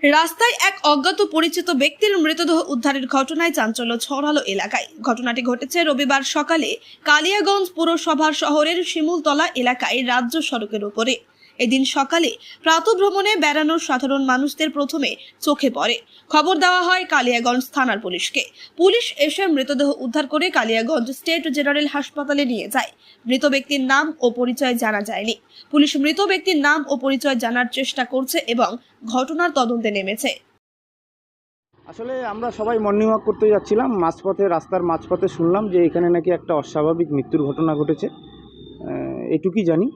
রাস্তায় এক অজ্ঞাত পরিচিত ব্যক্তির মৃতদেহ উদ্ধারের ঘটনায় চাঞ্চল্য ছড়ালো এলাকায়। ঘটনাটি ঘটেছে রবিবার সকালে কালিয়াগঞ্জ পুরসভার শহরের শিমুলতলা এলাকায় রাজ্য সড়কের উপরে। এদিন সকালে প্রাতভ্রমণে বেড়ানোর সাধারণ মানুষদের প্রথমে চোখে পড়ে। খবর দেওয়া হয় কালিয়াগঞ্জ থানার পুলিশকে। পুলিশ এসে মৃতদেহ উদ্ধার করে কালিয়াগঞ্জ স্টেট জেনারেল হাসপাতালে নিয়ে যায়। মৃত ব্যক্তির নাম ও পরিচয় জানা যায়নি। পুলিশ মৃত ব্যক্তির নাম ও পরিচয় জানার চেষ্টা করছে এবং ঘটনার তদন্তে নেমেছে। আসলে আমরা সবাই মর্নিং ওয়াক করতে যাচ্ছিলাম। মাঝপথে, রাস্তার মাঝপথে শুনলাম যে এখানে নাকি একটা অস্বাভাবিক মৃত্যুর ঘটনা ঘটেছে। এটুকুই জানি।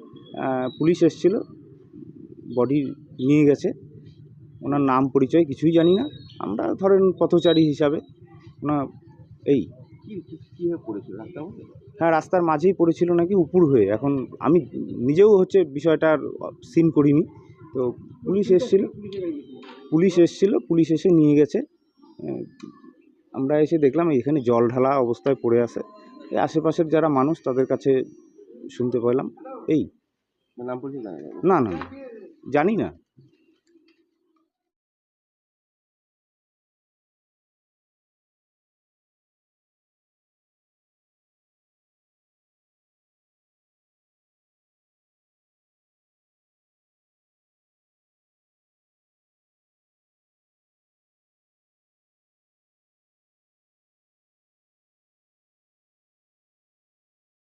পুলিশ এসেছিল বডি নিয়ে গেছে। ওনার নাম পরিচয় কিছুই জানি না। আমরা ধরেন পথচারী হিসাবে ওনার এই। হ্যাঁ রাস্তার মাঝেই পড়েছিল নাকি উপুর হয়ে। এখন আমি নিজেও হচ্ছে বিষয়টার সিন করিনি। তো পুলিশ এসেছিল পুলিশ এসেছিল পুলিশ এসে নিয়ে গেছে। আমরা এসে দেখলাম এখানে জল ঢালা অবস্থায় পড়ে আছে। এই আশেপাশের যারা মানুষ তাদের কাছে শুনতে পেলাম। এই। না না, জানি না।